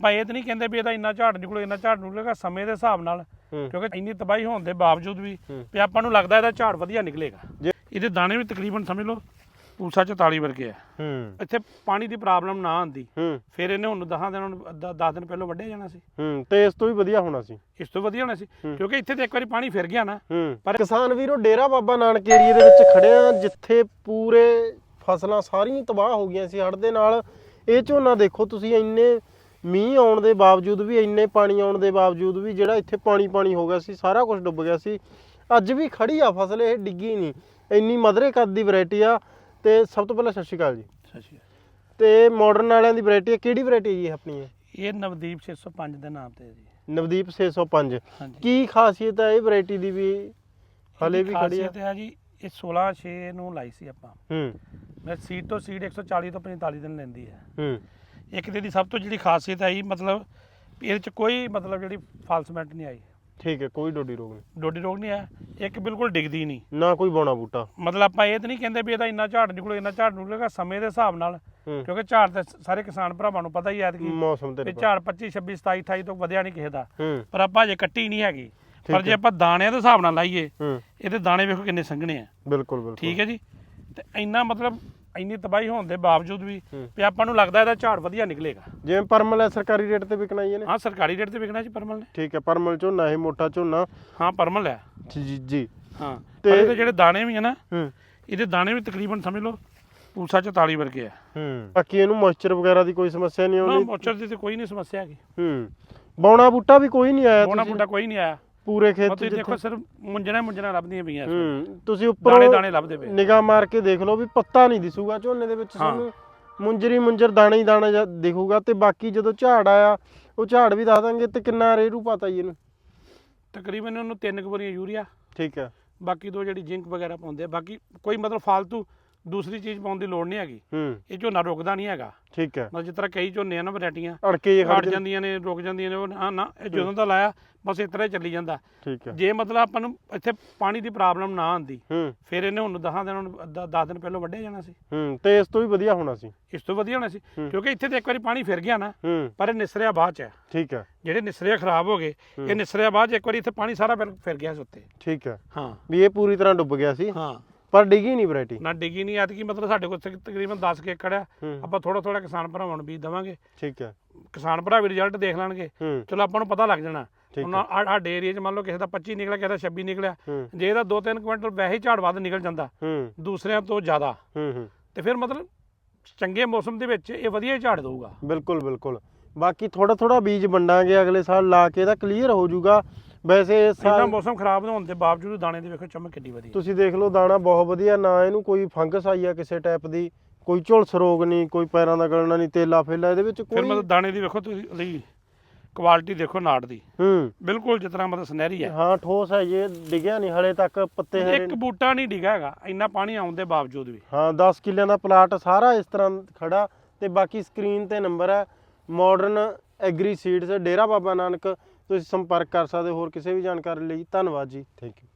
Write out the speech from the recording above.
ਆਪਾਂ ਇਹ ਤਾਂ ਨਹੀਂ ਕਹਿੰਦੇ ਵੀ ਇਹਦਾ ਇੰਨਾ ਝਾੜ ਨਿਕਲੂ ਇੰਨਾ ਝਾੜ ਨਿਕਲੇਗਾ ਸਮੇਂ ਦੇ ਹਿਸਾਬ ਨਾਲ। ਕਿਉਂਕਿ ਇੰਨੀ ਤਬਾਹੀ ਹੋਣ ਦੇ ਬਾਵਜੂਦ ਵੀ। ਵੀ ਆਪਾਂ ਨੂੰ ਲੱਗਦਾ ਇਹਦਾ ਝਾੜ ਵਧੀਆ ਨਿਕਲੇਗਾ। ਇਹਦੇ ਦਾਣੇ ਵੀ ਤਕਰੀਬਨ ਸਮਝ ਲਓ ਪੂਸਾ 44 ਵਰਗੇ ਆ। ਹੂੰ। ਇੱਥੇ ਪਾਣੀ ਦੀ ਪ੍ਰੋਬਲਮ ਨਾ ਆਂਦੀ ਹੂੰ। ਫਿਰ ਇਹਨੇ ਹੁਣ 10 ਦਿਨਾਂ ਨੂੰ 10 ਦਿਨ ਪਹਿਲਾਂ ਵੱਢਿਆ ਜਾਣਾ ਸੀ। ਹੂੰ ਤੇ ਇਸ ਤੋਂ ਵੀ ਵਧੀਆ ਹੋਣਾ ਸੀ। ਇਸ ਤੋਂ ਵਧੀਆ ਹੋਣਾ ਸੀ। ਕਿਉਂਕਿ ਇੱਥੇ ਤੇ ਇੱਕ ਵਾਰੀ ਪਾਣੀ ਫਿਰ ਗਿਆ ਨਾ। ਪਰ- ਕਿਸਾਨ ਵੀਰੋ ਡੇਰਾ ਬਾਬਾ ਨਾਨਕ ਏਰੀਏ ਦੇ ਵਿੱਚ ਖੜੇ ਆ ਜਿੱਥੇ ਪੂਰੇ ਫਸਲਾਂ ਸਾਰੀਆਂ ਤਬਾਹ ਹੋ ਗਈਆਂ ਸੀ ਹੜ੍ਹ ਦੇ ਨਾਲ। ਇਹ ਝੋਨਾ ਦੇਖੋ ਤੁਸੀਂ ਇੰਨੇ ਮੀਂਹ ਆਉਣ ਦੇ ਬਾਵਜੂਦ ਵੀ ਇੰਨੇ ਪਾਣੀ ਆਉਣ ਦੇ ਬਾਵਜੂਦ ਵੀ ਜਿਹੜਾ ਇੱਥੇ ਪਾਣੀ ਪਾਣੀ ਹੋ ਗਿਆ ਸੀ ਸਾਰਾ ਕੁਝ ਡੁੱਬ ਗਿਆ ਸੀ। ਅੱਜ ਵੀ ਖੜੀ ਆ ਫਸਲ ਇਹ ਡਿੱਗੀ ਨਹੀਂ। ਇੰਨੀ ਮਧਰੇ ਕੱਦ ਦੀ ਵੈਰਾਈਟੀ ਆ। ਤੇ ਸਭ ਤੋਂ ਪਹਿਲਾਂ ਸਤਿ ਸ਼੍ਰੀ ਅਕਾਲ ਜੀ। ਸੱਚੀ ਤੇ ਮਾਡਰਨ ਵਾਲਿਆਂ ਦੀ ਵੈਰਾਈਟੀ ਕਿਹੜੀ ਵੈਰਾਈਟੀ ਜੀ ਆਪਣੀ ਇਹ? ਇਹ ਨਵਦੀਪ 605 ਦੇ ਨਾਮ ਤੇ ਹੈ ਜੀ। ਨਵਦੀਪ 605 ਹਾਂਜੀ। ਕੀ ਖਾਸੀਅਤ ਹੈ ਇਹ ਵੈਰਾਈਟੀ ਦੀ ਵੀ? ਹਲੇ ਵੀ ਖੜੀ ਆ। ਖਾਸੀਅਤ ਹੈ ਜੀ ਇਹ 16 6 ਨੂੰ ਲਾਈ ਸੀ ਆਪਾਂ। ਹੂੰ। ਮੈਂ ਸੀਡ ਤੋਂ ਸੀਡ 140 ਤੋਂ 45 ਦਿਨ ਲੈਂਦੀ ਹੈ। ਹੂੰ। ਇੱਕ ਤੇ ਦੀ ਸਭ ਤੋਂ ਜਿਹੜੀ ਖਾਸੀਅਤ ਆਈ ਮਤਲਬ ਇਹਦੇ ਚ ਕੋਈ ਮਤਲਬ ਜਿਹੜੀ ਫਾਲਸਮੈਂਟ ਨਹੀਂ ਆਈ। ਠੀਕ ਹੈ ਕੋਈ ਡੋਡੀ ਰੋਗ ਨਹੀਂ। ਡੋਡੀ ਰੋਗ ਨਹੀਂ ਆਇਆ ਇੱਕ ਬਿਲਕੁਲ ਡਿੱਗਦੀ ਨਹੀਂ। ਨਾ ਕੋਈ ਬੌਣਾ ਬੂਟਾ। ਮਤਲਬ ਆਪਾਂ ਇਹ ਤਾਂ ਨਹੀਂ ਕਹਿੰਦੇ ਵੀ ਇਹਦਾ ਇੰਨਾ ਝਾੜ ਨਿਕਲੂ ਇੰਨਾ ਝਾੜ ਨਿਕਲੇਗਾ ਸਮੇਂ ਦੇ ਹਿਸਾਬ ਨਾਲ ਕਿਉਂਕਿ ਝਾੜ ਤੇ ਸਾਰੇ ਕਿਸਾਨ ਭਰਾਵਾਂ ਨੂੰ ਪਤਾ ਹੀ ਹੈ ਕਿ ਮੌਸਮ ਤੇ ਝਾੜ 25 26 27 28 ਤੋਂ ਵਧਿਆ ਨਹੀਂ ਕਿਸੇ ਦਾ। ਪਰ ਆਪਾਂ ਜੇ ਕੱਟੀ ਨਹੀਂ ਹੈਗੀ। ਪਰ ਜੇ। ਆਪਾਂ ਦਾਣਿਆਂ ਦੇ ਹਿਸਾਬ ਨਾਲ ਲਾਈਏ ਇਹਦੇ ਦਾਣੇ ਵੇਖੋ ਕਿੰਨੇ ਸੰਘਣੇ ਆ। ਬਿਲਕੁਲ ਬਿਲਕੁਲ। ਠੀਕ ਹੈ ਜੀ? ਤੇ ਇੰਨਾ ਮਤਲਬ ਇੰਨੀ ਤਬਾਹੀ ਹੋਣ ਦੇ ਬਾਵਜੂਦ ਵੀ ਹੂੰ। ਵੀ ਆਪਾਂ ਨੂੰ ਲੱਗਦਾ ਇਹਦਾ ਝਾੜ ਵਧੀਆ ਨਿਕਲੇਗਾ। ਜਿਵੇਂ ਪਰਮਲ ਹੈ ਸਰਕਾਰੀ ਰੇਟ ਤੇ ਵਿਕਣਾ ਜੀ ਨੇ। ਹਾਂ ਸਰਕਾਰੀ ਰੇਟ ਤੇ ਵਿਕਣਾ ਜੀ ਪਰਮਲ ਨੇ। ਠੀਕ ਹੈ ਪਰਮਲ ਝੋਨਾ ਇਹ ਮੋਟਾ ਝੋਨਾ। ਹਾਂ ਪਰਮਲ ਹੈ। ਜੀ ਜੀ ਹਾਂ ਤੇ- ਇਹਦੇ ਜਿਹੜੇ ਦਾਣੇ ਵੀ ਆ ਨਾ ਹੂੰ। ਇਹਦੇ ਦਾਣੇ ਵੀ ਤਕਰੀਬਨ ਸਮਝ ਲਓ ਪੂਸਾ 44 ਵਰਗੇ ਆ। ਹੂੰ। ਬਾਕੀ ਇਹਨੂੰ ਮੋਇਸਚਰ ਵਗੈਰਾ ਦੀ ਕੋਈ ਸਮੱਸਿਆ ਨਹੀਂ ਨਾ ਆਉਂਦੀ। ਮੋਚਰ ਦੀ ਤੇ ਕੋਈ ਨਹੀਂ ਸਮੱਸਿਆ ਹੈਗੀ। ਹੂੰ। ਬੌਣਾ ਬੂਟਾ ਵੀ ਕੋਈ ਨਹੀਂ ਆਇਆ ਬੋਣਾ ਬੁੱਢਾ ਕੋਈ ਨਹੀਂ ਆਇਆ। ਪੂਰੇ ਖੇਤ ਚ ਦੇਖੋ ਸਿਰਫ ਮੁੰਜਣਾ ਮੁੰਜਣਾ ਲੱਭਦੀਆਂ ਪਈਆਂ ਇਸ ਵੇਲੇ। ਹੂੰ ਤੁਸੀਂ ਦਾਣੇ ਉੱਪਰੋਂ ਦਾਣੇ ਲੱਭਦੇ ਪਏ ਨਿਗਾਹ ਮਾਰ ਕੇ ਦੇਖ ਲਓ ਵੀ ਪੱਤਾ ਨਹੀਂ ਦਿਸੂਗਾ ਝੋਨੇ ਦੇ ਵਿੱਚ ਹਾਂ। ਤੁਹਾਨੂੰ ਮੁੰਜਰੀ ਮੁੰਜਰ ਦਾਣੇ ਹੀ ਦਾਣੇ ਜਿਹਾ ਦਿਖੂਗਾ ਤੇ ਬਾਕੀ ਜਦੋਂ ਝਾੜ ਆਇਆ ਉਹ ਝਾੜ ਵੀ ਦੱਸ ਦਾਂਗੇ ਤੇ ਕਿੰਨਾ ਰੇਰੂ ਪਤਾ ਜੀ ਇਹਨੂੰ ਤਕਰੀਬਨ ਉਹਨੂੰ ਤਿੰਨ ਕੁ ਵਾਰੀਆਂ ਯੂਰੀਆ ਠੀਕ ਹੈ ਬਾਕੀ ਦੋ ਜਿਹੜੀ ਜਿੰਕ ਵਗੈਰਾ ਪਾਉਂਦੇ ਆ ਬਾਕੀ ਕੋਈ ਮਤਲਬ ਫालतू ਦੂਸਰੀ ਚੀਜ਼ ਪਾਉਣ ਦੀ ਲੋੜ ਨਹੀਂ ਹੈਗੀ। ਹੂੰ। ਇਹ ਝੋਨਾ ਰੁਕਦਾ ਨਹੀਂ ਹੈਗਾ। ਠੀਕ ਹੈ। ਮਤਲਬ ਜਿਸ ਤਰ੍ਹਾਂ ਕਈ ਝੋਨੇ ਆ ਨਾ ਵੈਰਾਈਟੀਆਂ ਅੜਕੇ ਜੇ ਖੜ ਖੜ ਜਾਂਦੇ। ਜਾਂਦੀਆਂ ਨੇ ਰੁਕ ਜਾਂਦੀਆਂ ਨੇ ਉਹ ਨਾ ਨਾ ਇਹ ਜਦੋਂ ਦਾ ਲਾਇਆ ਬਸ ਇਸ ਤਰ੍ਹਾਂ ਹੀ ਚੱਲੀ ਜਾਂਦਾ। ਠੀਕ ਹੈ। ਜੇ ਮਤਲਬ ਆਪਾਂ ਨੂੰ ਇੱਥੇ ਪਾਣੀ ਦੀ ਪ੍ਰੋਬਲਮ ਨਾ ਆਂਦੀ ਫਿਰ ਇਹਨੇ ਹੁਣ 10 ਦਿਨਾਂ ਨੂੰ 10 ਦਿਨ ਪਹਿਲਾਂ ਵੱਢਿਆ ਜਾਣਾ ਸੀ। ਹੂੰ ਤੇ ਇਸ ਤੋਂ ਵੀ ਵਧੀਆ ਹੋਣਾ ਸੀ। ਇਸ ਤੋਂ ਵਧੀਆ ਹੋਣਾ ਸੀ। ਕਿਉਂਕਿ ਇੱਥੇ ਤੇ ਇੱਕ ਵਾਰੀ ਪਾਣੀ ਫਿਰ ਗਿਆ ਨਾ ਪਰ ਇਹ ਨਿਸਰਿਆ ਬਾਅਦ ਚ ਹੈ। ਠੀਕ ਹੈ। ਜਿਹੜੇ ਨਿਸਰਿਆ ਖਰਾਬ ਹੋ ਗਏ ਇਹ ਨਿਸਰਿਆ ਬਾਅਦ ਚ ਇੱਕ ਵਾਰੀ ਇੱਥੇ ਪਾਣੀ ਸਾਰਾ ਫਿਰ ਫਿਰ ਗਿਆ ਸੀ ਉੱਤੇ। ਠੀਕ ਹੈ। ਹਾਂ। ਵੀ ਇਹ ਪੂਰੀ ਤਰ੍ਹਾਂ ਡੁੱਬ ਗਿਆ ਸੀ। ਹਾਂ। ਪਰ ਡਿੱਗੀ ਨਹੀਂ ਵੈਰਾਈਟੀ? ਨਾ ਡਿੱਗੀ ਨਹੀਂ ਐਤਕੀ ਮਤਲਬ ਸਾਡੇ ਕੋਲ ਤਕ- ਤਕਰੀਬਨ 10 ਕੇ ਏਕੜ ਆ। ਹੂੰ। ਆਪਾਂ ਥੋੜਾ ਥੋੜਾ ਕਿਸਾਨ ਭਰਾਵਾਂ ਨੂੰ ਬੀਜ ਦੇਵਾਂਗੇ। ਠੀਕ ਹੈ। ਕਿਸਾਨ ਭਰਾ ਵੀ ਰਿਜ਼ਲਟ ਦੇਖ ਲੈਣਗੇ। ਹੂੰ। ਚਲੋ ਆਪਾਂ ਨੂੰ ਪਤਾ ਲੱਗ ਜਾਣਾ। ਠੀਕ ਹੁਣ ਆ- ਸਾਡੇ ਏਰੀਆ 'ਚ ਮੰਨ ਲਓ ਕਿਸੇ ਦਾ 25 ਨਿਕਲਿਆ ਕਿਸੇ ਦਾ 26 ਨਿਕਲਿਆ। ਹੂੰ। ਜੇ ਇਹਦਾ 2-3 ਕੁਇੰਟਲ ਵੈਸੇ ਹੀ ਝਾੜ ਵੱਧ ਨਿਕਲ ਜਾਂਦਾ ਹੂੰ। ਦੂਸਰਿਆਂ ਤੋਂ ਜ਼ਿਆਦਾ। ਹੂੰ ਹੂੰ। ਤੇ ਫਿਰ ਮਤਲਬ ਚੰਗੇ ਮੌਸਮ ਦੇ ਵਿੱਚ ਇਹ ਵਧੀਆ ਹੀ ਝਾੜ ਦਊਗਾ। ਬਿਲਕੁਲ ਬਿਲਕੁਲ। ਬਾਕੀ ਥੋੜਾ ਥੋੜਾ ਬੀਜ ਵੰਡਾਂਗੇ ਅਗਲੇ ਸਾਲ ਲਾ ਕੇ ਇਹਦਾ ਕਲੀਅਰ ਹੋ ਜਾਊਗਾ। ਵੈਸੇ ਇਸ ਇੰਨਾ ਸਾਲ ਮੌਸਮ ਖਰਾਬ ਹੋਣ ਦੇ ਬਾਵਜੂਦ ਦਾਣੇ ਦੀ ਵੇਖੋ ਚਮਕ ਕਿੱਡੀ ਵਧੀਆ ਤੁਸੀਂ ਦੇਖ ਲਓ ਦਾਣਾ ਬਹੁਤ ਵਧੀਆ ਨਾ ਇਹਨੂੰ ਕੋਈ ਫੰਗਸ ਆਈ ਆ ਕਿਸੇ ਟਾਈਪ ਦੀ ਕੋਈ ਝੁਲਸ ਰੋਗ ਨਹੀਂ ਕੋਈ ਪੈਰਾਂ ਦਾ ਗਲਣਾ ਨਹੀਂ ਤੇਲਾ ਫੇਲਾ ਇਹਦੇ ਵਿੱਚ ਫਿਰ ਕੋਈ ਮਤਲਬ ਦਾਣੇ ਦੀ ਵੇਖੋ ਤੁਸੀਂ ਉਹਦੀ ਕੁਆਲਿਟੀ ਦੇਖੋ ਨਾੜ ਦੀ। ਹੂੰ। ਬਿਲਕੁਲ ਜਿਸ ਤਰ੍ਹਾਂ ਮਤਲਬ ਸੁਨਹਿਰੀ ਹੈ। ਹਾਂ ਠੋਸ ਹੈ ਇਹ ਡਿੱਗਿਆ ਨਹੀਂ ਹਲੇ ਤੱਕ ਪੱਤੇ ਹਰੇ ਇੱਕ ਬੂਟਾ ਨਹੀਂ ਡਿਗਾ ਹੈਗਾ ਇੰਨਾ ਪਾਣੀ ਆਉਣ ਦੇ ਬਾਵਜੂਦ ਵੀ। ਹਾਂ 10 ਕਿੱਲਿਆਂ ਦਾ ਪਲਾਟ ਸਾਰਾ ਇਸ ਤਰ੍ਹਾਂ ਖੜਾ ਤੇ ਬਾਕੀ ਸਕਰੀਨ ਤੇ ਨੰਬਰ ਹੈ modern agri seeds Dera Baba Nanak ਤੁਸੀਂ ਸੰਪਰਕ ਕਰ ਸਕਦੇ ਹੋ ਹੋਰ ਕਿਸੇ ਵੀ ਜਾਣਕਾਰੀ ਲਈ ਧੰਨਵਾਦ ਜੀ। Thank you